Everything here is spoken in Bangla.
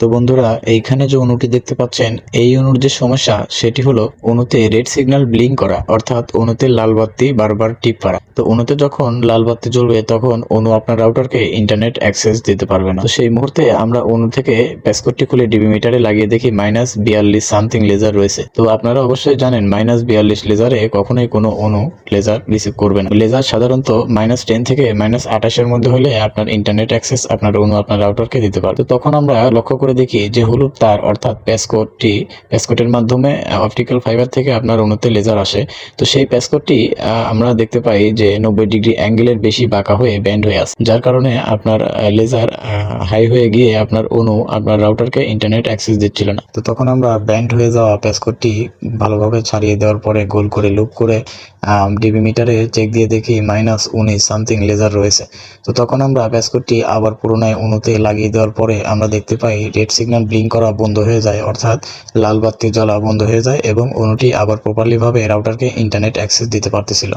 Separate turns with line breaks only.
তো বন্ধুরা, এইখানে যে অণুটি দেখতে পাচ্ছেন, এই অণুর যে সমস্যা, সেটি হলো অণুতে রেড সিগন্যাল ব্লিং করা, অর্থাৎ অণুতে লাল বাতি বারবার টিপ করা তো অণুতে যখন লাল বাতি জ্বলবে, তখন অণু আপনার রাউটারকে ইন্টারনেট অ্যাক্সেস দিতে পারবে না। তো সেই মুহূর্তে আমরা অণু থেকে প্যাসকোডটি খুলে ডিবি মিটারে লাগিয়ে দেখি মাইনাস বিয়াল্লিশ সামথিং লেজার রয়েছে। তো আপনারা অবশ্যই জানেন মাইনাস বিয়াল্লিশ লেজারে কখনোই কোনো অণু লেজার রিসিভ করবে না। লেজার সাধারণত মাইনাস টেন থেকে মাইনাস আঠাশের মধ্যে হলে আপনার ইন্টারনেট অ্যাক্সেস আপনার অণু আপনার রাউটারকে দিতে পারবে। তখন আমরা লক্ষ্য করে দেখি যে হলুদ তার, অর্থাৎ প্যাসকোডটি প্যাসকোডের মাধ্যমে অপটিক্যাল ফাইবার থেকে আপনার অণুতে লেজার আসে। তো সেই প্যাসকোডটি আমরা দেখতে পাই যে নব্বই ডিগ্রি অ্যাঙ্গেলের বেশি বাঁকা হয়ে ব্যান্ড হয়ে আসে যার কারণে আপনার লেজার হাই হয়ে গিয়ে আপনার অণু আপনার রাউটারকে ইন্টারনেট অ্যাক্সেস দিচ্ছিল না। তো তখন আমরা ব্যান্ড হয়ে যাওয়া প্যাসকোডটি ভালোভাবে ছাড়িয়ে দেওয়ার পরে গোল করে লুপ করে ডিবি মিটারে চেক দিয়ে দেখি মাইনাস উনিশ সামথিং লেজার রয়েছে। তো তখন আমরা প্যাসকোডটি আবার পুরোনায় অণুতে লাগিয়ে দেওয়ার পরে আমরা দেখতে পাই রেড সিগন্যাল ব্লিং করা বন্ধ হয়ে যায়, অর্থাৎ লাল বাতি জ্বলা বন্ধ হয়ে যায় এবং অণুটি আবার প্রপারলিভাবে রাউটারকে ইন্টারনেট অ্যাক্সেস দিতে পারতেছিল।